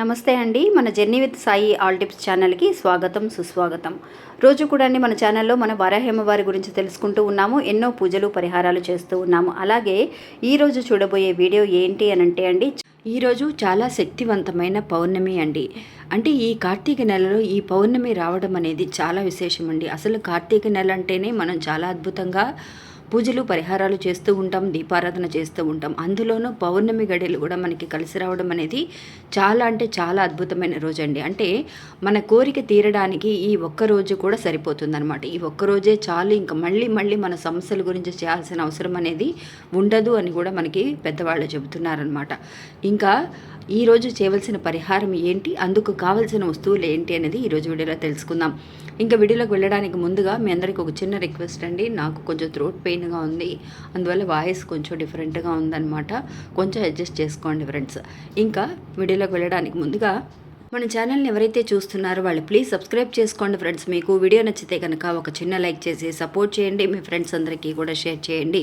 నమస్తే అండి. మన journey with Sai all tips ఛానల్కి స్వాగతం సుస్వాగతం. రోజు కూడా అండి మన ఛానల్లో మన వారాహేమవారి గురించి తెలుసుకుంటూ ఉన్నాము ఎన్నో పూజలు పరిహారాలు చేస్తూ ఉన్నాము. అలాగే ఈరోజు చూడబోయే వీడియో ఏంటి అని అంటే అండి ఈరోజు చాలా శక్తివంతమైన పౌర్ణమి అండి. అంటే ఈ కార్తీక నెలలో ఈ పౌర్ణమి రావడం అనేది చాలా విశేషం అండి. అసలు కార్తీక నెల అంటేనే మనం చాలా అద్భుతంగా పూజలు పరిహారాలు చేస్తూ ఉంటాం దీపారాధన చేస్తూ ఉంటాం. అందులోనూ పౌర్ణమి గడియలు కూడా మనకి కలిసి రావడం అనేది చాలా అంటే చాలా అద్భుతమైన రోజు అండి అంటే మన కోరిక తీరడానికి ఈ ఒక్క రోజు కూడా సరిపోతుందన్నమాట. ఈ ఒక్క రోజే చాలు ఇంకా మళ్ళీ మళ్ళీ మన సమస్యల గురించి చేయాల్సిన అవసరం అనేది ఉండదు అని కూడా మనకి పెద్దవాళ్ళు చెబుతున్నారనమాట ఇంకా ఈరోజు చేయవలసిన పరిహారం ఏంటి? అందుకు కావలసిన వస్తువులు ఏంటి అనేది ఈరోజు వీడియోలో తెలుసుకుందాం. ఇంకా వీడియోలోకి వెళ్ళడానికి ముందుగా మీ అందరికీ ఒక చిన్న రిక్వెస్ట్ అండి. నాకు కొంచెం థ్రోట్ పెయిన్గా ఉంది. అందువల్ల వాయిస్ కొంచెం డిఫరెంట్గా ఉందన్నమాట. కొంచెం అడ్జస్ట్ చేసుకోండి ఫ్రెండ్స్. ఇంకా వీడియోలోకి వెళ్ళడానికి ముందుగా మన ఛానల్ని ఎవరైతే చూస్తున్నారో వాళ్ళు ప్లీజ్ సబ్స్క్రైబ్ చేసుకోండి ఫ్రెండ్స్. మీకు వీడియో నచ్చితే కనుక ఒక చిన్న లైక్ చేసి సపోర్ట్ చేయండి. మీ ఫ్రెండ్స్ అందరికీ కూడా షేర్ చేయండి.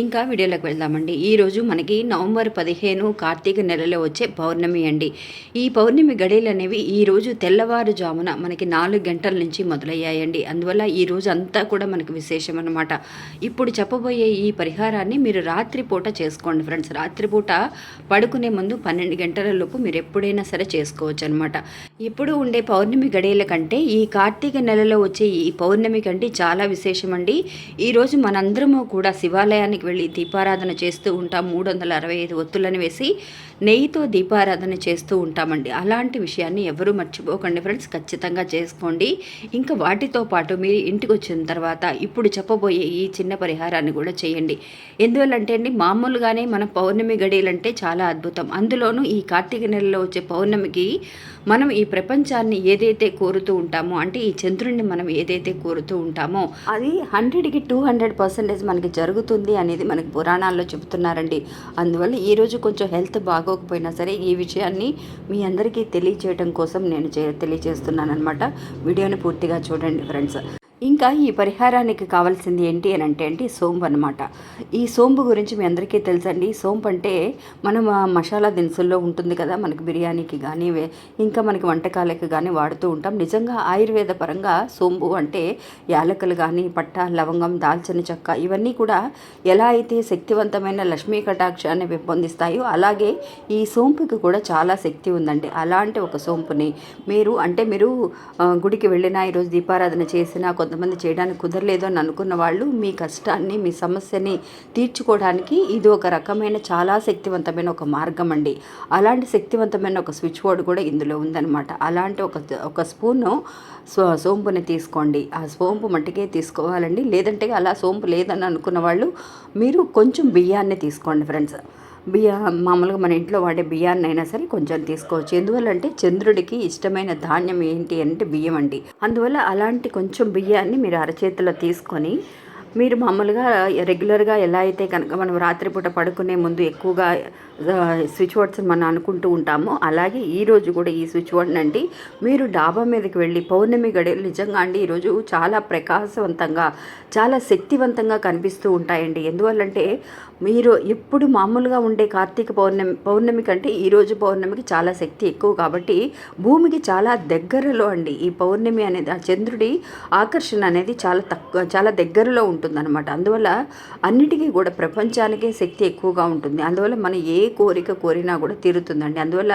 ఇంకా వీడియోలోకి వెళ్దామండి. ఈరోజు మనకి నవంబర్ పదిహేను కార్తీక నెలలో వచ్చే పౌర్ణమి అండి. ఈ పౌర్ణమి గడియలు అనేవి ఈరోజు తెల్లవారుజామున మనకి నాలుగు గంటల నుంచి మొదలయ్యాయండి. అందువల్ల ఈ రోజు అంతా కూడా మనకి విశేషం అనమాట ఇప్పుడు చెప్పబోయే ఈ పరిహారాన్ని మీరు రాత్రిపూట చేసుకోండి ఫ్రెండ్స్. రాత్రిపూట పడుకునే ముందు పన్నెండు గంటల లోపు మీరు ఎప్పుడైనా సరే చేసుకోవచ్చు అనమాట ఇప్పుడు ఉండే పౌర్ణమి గడియల కంటే ఈ కార్తీక నెలలో వచ్చే ఈ పౌర్ణమి కంటే చాలా విశేషమండి. ఈరోజు మనందరము కూడా శివాలయానికి వెళ్ళి దీపారాధన చేస్తూ ఉంటాం. మూడు వందల అరవై ఐదు ఒత్తులను వేసి నెయ్యితో దీపారాధన చేస్తూ ఉంటామండి. అలాంటి విషయాన్ని ఎవరూ మర్చిపోకండి ఫ్రెండ్స్. ఖచ్చితంగా చేసుకోండి. ఇంకా వాటితో పాటు మీరు ఇంటికి వచ్చిన తర్వాత ఇప్పుడు చెప్పబోయే ఈ చిన్న పరిహారాన్ని కూడా చేయండి. ఎందువల్లంటే అండి మామూలుగానే మన పౌర్ణమి గడియలంటే చాలా అద్భుతం. అందులోనూ ఈ కార్తీక నెలలో వచ్చే పౌర్ణమికి మనం ఈ ప్రపంచాన్ని ఏదైతే కోరుతూ ఉంటామో అంటే ఈ చంద్రుడిని మనం ఏదైతే కోరుతూ ఉంటామో అది హండ్రెడ్కి టూ హండ్రెడ్ పర్సెంటేజ్ మనకి జరుగుతుంది అనేది మనకి పురాణాల్లో చెబుతున్నారండి. అందువల్ల ఈరోజు కొంచెం హెల్త్ బాగోకపోయినా సరే ఈ విషయాన్ని మీ అందరికీ తెలియచేయడం కోసం నేను చే తెలియజేస్తున్నాను అనమాట వీడియోని పూర్తిగా చూడండి ఫ్రెండ్స్. ఇంకా ఈ పరిహారానికి కావాల్సింది ఏంటి అని అంటే అంటే సోంపు అనమాట ఈ సోంపు గురించి మీ అందరికీ తెలుసండి. సోంపు అంటే మనం మసాలా దినుసుల్లో ఉంటుంది కదా మనకి బిర్యానీకి కానీ ఇంకా మనకి వంటకాలకి కానీ వాడుతూ ఉంటాం. నిజంగా ఆయుర్వేద పరంగా సోంపు అంటే యాలకులు కానీ పట్ట లవంగం దాల్చిన చెక్క ఇవన్నీ కూడా ఎలా అయితే శక్తివంతమైన లక్ష్మీ కటాక్షాన్ని పెంపొందిస్తాయో అలాగే ఈ సోంపుకి కూడా చాలా శక్తి ఉందండి. అలాంటి ఒక సోంపుని మీరు అంటే మీరు గుడికి వెళ్ళినా ఈరోజు దీపారాధన చేసినా కొంతమంది చేయడానికి కుదరలేదు అని అనుకున్న వాళ్ళు మీ కష్టాన్ని మీ సమస్యని తీర్చుకోవడానికి ఇది ఒక రకమైన చాలా శక్తివంతమైన ఒక మార్గం అండి. అలాంటి శక్తివంతమైన ఒక స్విచ్ బోర్డ్ కూడా ఇందులో ఉందన్నమాట. అలాంటి ఒక ఒక స్పూను సోంపుని తీసుకోండి. ఆ సోంపు మట్టికే తీసుకోవాలండి. లేదంటే అలా సోంపు లేదని అనుకున్న వాళ్ళు మీరు కొంచెం బియ్యాన్ని తీసుకోండి ఫ్రెండ్స్. బియ్య మామూలుగా మన ఇంట్లో వాడే బియ్యాన్ని అయినా సరే కొంచెం తీసుకోవచ్చు. ఎందువల్ల అంటే చంద్రుడికి ఇష్టమైన ధాన్యం ఏంటి అంటే బియ్యం అండి. అందువల్ల అలాంటి కొంచెం బియ్యాన్ని మీరు అరచేతిలో తీసుకొని మీరు మామూలుగా రెగ్యులర్గా ఎలా అయితే కనుక మనం రాత్రిపూట పడుకునే ముందు ఎక్కువగా స్విచ్ బోర్డ్స్ మనం అనుకుంటూ ఉంటామో. అలాగే ఈరోజు కూడా ఈ స్విచ్ వర్డ్ అండి మీరు డాబా మీదకి వెళ్ళి పౌర్ణమి గడియలు నిజంగా అండి ఈరోజు చాలా ప్రకాశవంతంగా చాలా శక్తివంతంగా కనిపిస్తూ ఉంటాయండి. ఎందువల్లంటే మీరు ఎప్పుడు మామూలుగా ఉండే కార్తీక పౌర్ణమి పౌర్ణమి కంటే ఈరోజు పౌర్ణమికి చాలా శక్తి ఎక్కువ కాబట్టి భూమికి చాలా దగ్గరలో అండి. ఈ పౌర్ణమి అనేది ఆ చంద్రుడి ఆకర్షణ అనేది చాలా తక్కువ చాలా దగ్గరలో ఉంటుందన్నమాట. అందువల్ల అన్నిటికీ కూడా ప్రపంచానికే శక్తి ఎక్కువగా ఉంటుంది. అందువల్ల మనం ఏ కోరిక కోరినా కూడా తీరుతుందండి. అందువల్ల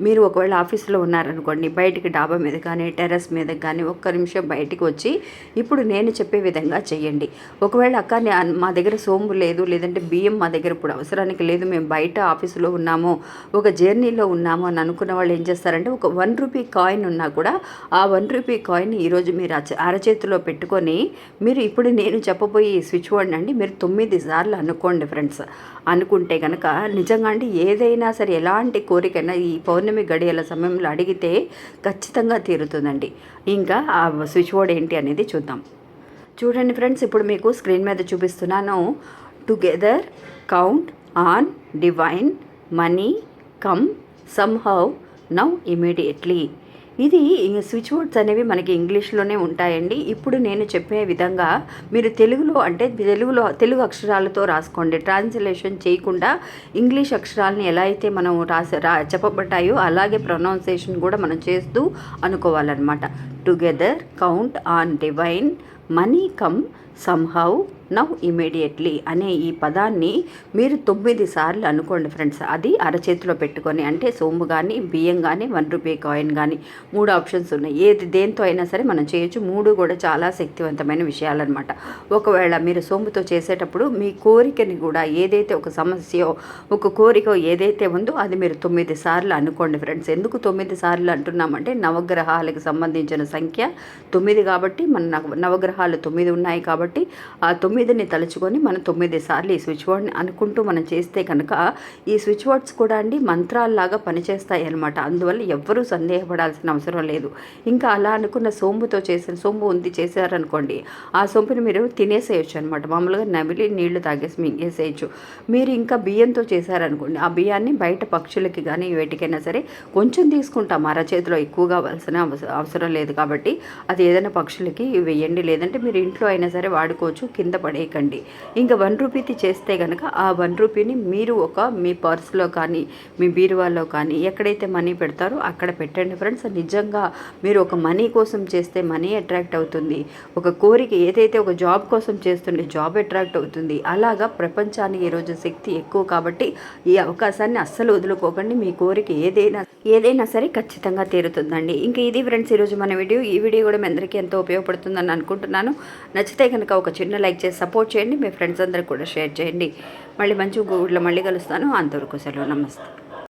మీరు ఒకవేళ ఆఫీస్లో ఉన్నారనుకోండి బయటికి డాబా మీద కానీ టెర్రస్ మీద కానీ ఒక్క నిమిషం బయటికి వచ్చి ఇప్పుడు నేను చెప్పే విధంగా చేయండి ఒకవేళ అక్క మా దగ్గర సోంబు లేదు లేదంటే బియ్యం మా దగ్గర ఇప్పుడు అవసరానికి లేదు మేము బయట ఆఫీసులో ఉన్నాము ఒక జర్నీలో ఉన్నాము అని అనుకున్న వాళ్ళు ఏం చేస్తారంటే ఒక వన్ రూపీ కాయిన్ ఉన్నా కూడా ఆ వన్ రూపీ కాయిన్ ఈరోజు మీరు అరచేతిలో పెట్టుకొని మీరు ఇప్పుడు నేను చెప్పబోయే స్విచ్ బోర్డ్ అండి మీరు తొమ్మిది సార్లు అనుకోండి ఫ్రెండ్స్. అనుకుంటే కనుక నిజంగా అంటే ఏదైనా సరే ఎలాంటి కోరికైనా ఈ పౌర్ణమి గడియల సమయంలో అడిగితే ఖచ్చితంగా తీరుతుందండి. ఇంకా ఆ స్విచ్ బోర్డ్ ఏంటి అనేది చూద్దాం. చూడండి ఫ్రెండ్స్ ఇప్పుడు మీకు స్క్రీన్ మీద చూపిస్తున్నాను. Together count on divine money come somehow now immediately. ఇది స్విచ్ బోర్డ్స్ అనేవి మనకి ఇంగ్లీష్లోనే ఉంటాయండి. ఇప్పుడు నేను చెప్పే విధంగా మీరు తెలుగులో అంటే తెలుగులో తెలుగు అక్షరాలతో రాసుకోండి. ట్రాన్స్లేషన్ చేయకుండా ఇంగ్లీష్ అక్షరాలని ఎలా అయితే మనం రాసి రా చెప్పబడ్డాయో అలాగే ప్రొనౌన్సియేషన్ కూడా మనం చేస్తూ అనుకోవాలన్నమాట. Together count on divine money come somehow now immediately అనే ఈ పదాన్ని మీరు తొమ్మిది సార్లు అనుకోండి ఫ్రెండ్స్. అది అరచేతిలో పెట్టుకొని అంటే సోము కానీ బియ్యం కానీ వన్ రూపీ కాయిన్ కానీ మూడు ఆప్షన్స్ ఉన్నాయి. ఏది దేంతో అయినా సరే మనం చేయొచ్చు. మూడు కూడా చాలా శక్తివంతమైన విషయాలన్నమాట. ఒకవేళ మీరు సోముతో చేసేటప్పుడు మీ కోరికని కూడా ఏదైతే ఒక సమస్య ఒక కోరిక ఏదైతే ఉందో అది మీరు తొమ్మిది సార్లు అనుకోండి ఫ్రెండ్స్. ఎందుకు తొమ్మిది సార్లు అంటున్నామంటే నవగ్రహాలకు సంబంధించిన సంఖ్య తొమ్మిది కాబట్టి మన నవగ్రహాలు తొమ్మిది ఉన్నాయి కాబట్టి ఆ తొమ్మిది తొమ్మిదిని తలుచుకొని మనం తొమ్మిది సార్లు ఈ స్విచ్ బోర్డ్ని అనుకుంటూ మనం చేస్తే కనుక ఈ స్విచ్ బోర్డ్స్ కూడా అండి మంత్రాల్లాగా పనిచేస్తాయి అనమాట అందువల్ల ఎవ్వరూ సందేహపడాల్సిన అవసరం లేదు. ఇంకా అలా అనుకున్న సోంబుతో చేసిన సోంబు ఉంది చేశారనుకోండి ఆ సోంపుని మీరు తినేసేయచ్చు అనమాట మామూలుగా నమిలి నీళ్ళు తాగేసి మింగేసేయచ్చు. మీరు ఇంకా బియ్యంతో చేశారనుకోండి ఆ బియ్యాన్ని బయట పక్షులకి కానీ వేటికైనా సరే కొంచెం తీసుకుంటాం. అరచేతిలో ఎక్కువగా కావాల్సిన అవస- అవసరం లేదు కాబట్టి అది ఏదైనా పక్షులకి వేయండి. లేదంటే మీరు ఇంట్లో అయినా సరే వాడుకోవచ్చు కింద పడేయకండి. ఇంకా వన్ రూపీది చేస్తే కనుక ఆ వన్ రూపీని మీరు ఒక మీ పర్స్లో కానీ మీ బీరువాలో కానీ ఎక్కడైతే మనీ పెడతారో అక్కడ పెట్టండి ఫ్రెండ్స్. నిజంగా మీరు ఒక మనీ కోసం చేస్తే మనీ అట్రాక్ట్ అవుతుంది. ఒక కోరిక ఏదైతే ఒక జాబ్ కోసం చేస్తుంటే జాబ్ అట్రాక్ట్ అవుతుంది. అలాగా ప్రపంచానికి ఈరోజు శక్తి ఎక్కువ కాబట్టి ఈ అవకాశాన్ని అస్సలు వదులుకోకండి. మీ కోరిక ఏదైనా ఏదైనా సరే ఖచ్చితంగా తీరుతుందండి. ఇంకా ఇది ఫ్రెండ్స్ ఈరోజు మన వీడియో. ఈ వీడియో కూడా మీ అందరికీ ఎంతో ఉపయోగపడుతుందని అనుకుంటున్నాను. నచ్చితే కనుక ఒక చిన్న లైక్ చేసి సపోర్ట్ చేయండి మీ ఫ్రెండ్స్ అందరికి కూడా షేర్ చేయండి. మళ్ళీ మంచి గూగుల్లో మళ్ళీ కలుస్తాను. అంతవరకు సెలవు. నమస్తే.